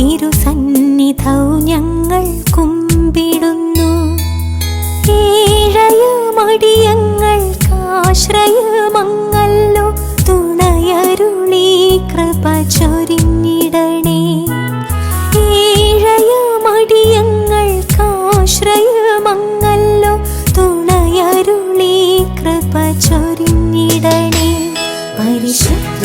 തിരുസന്നിധൗ ഞങ്ങൾ കുമ്പിടുന്നു. ഏഴയുമടിയങ്ങൾക്കാശ്രയമങ്ങല്ലോ തുണയരുളി കൃപ ചൊരിഞ്ഞിടണേ. ഏഴയുമടിയങ്ങൾക്കാശ്രയമങ്ങല്ലോ തുണയരുളി കൃപ ചൊരിഞ്ഞിടണേ. പരിശുദ്ധ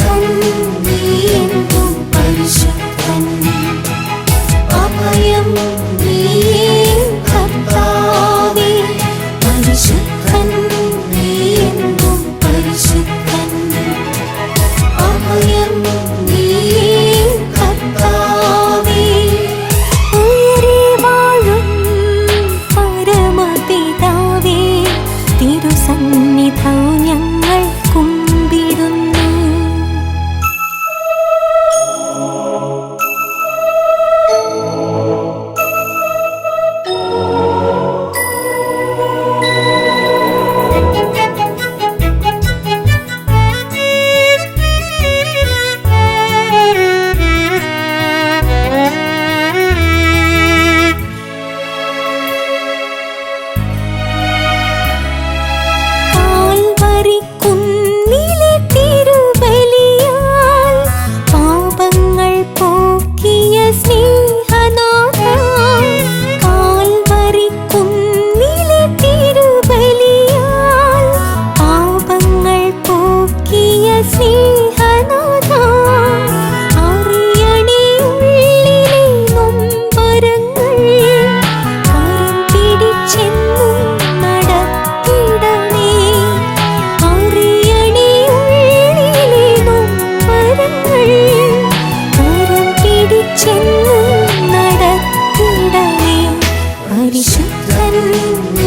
വിശുദ്ധൻ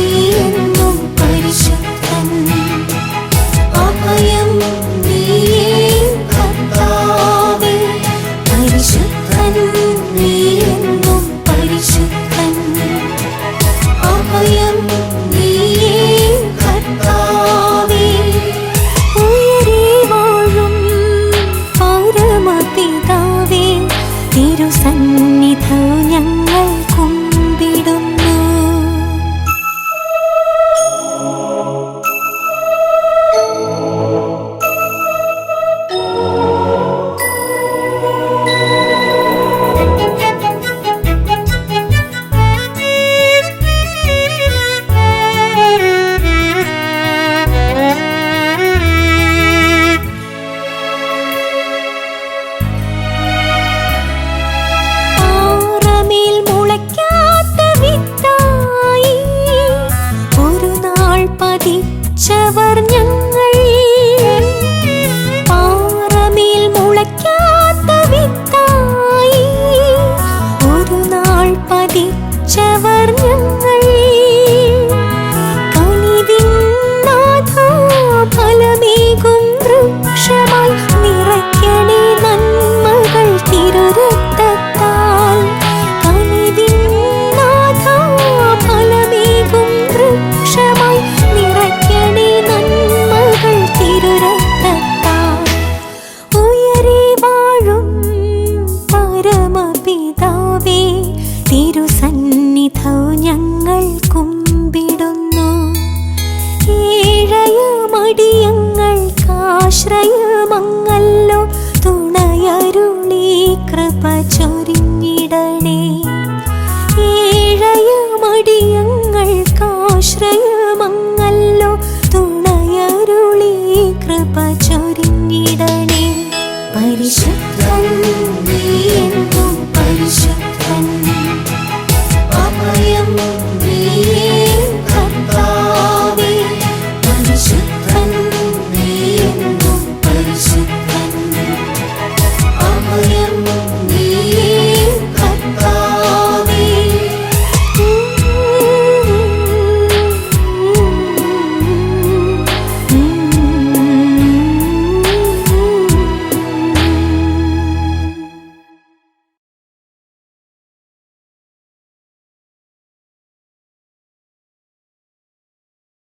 ചതിച്ചവർ ഞങ്ങൾ പാറമേൽ മുളയ്ക്കാത്ത വിത്തായി. ഒരു നാൾ പതിച്ചവർ ഞങ്ങൾ ആശ്രയമങ്ങല്ലോ തുണയരുളി കൃപ ചൊരിഞ്ഞിടണേ. ഏഴയ മടിയങ്ങൾക്കാശ്രയമങ്ങല്ലോ തുണയരുളി കൃപ ചൊരിഞ്ഞിടണേ. പരിശ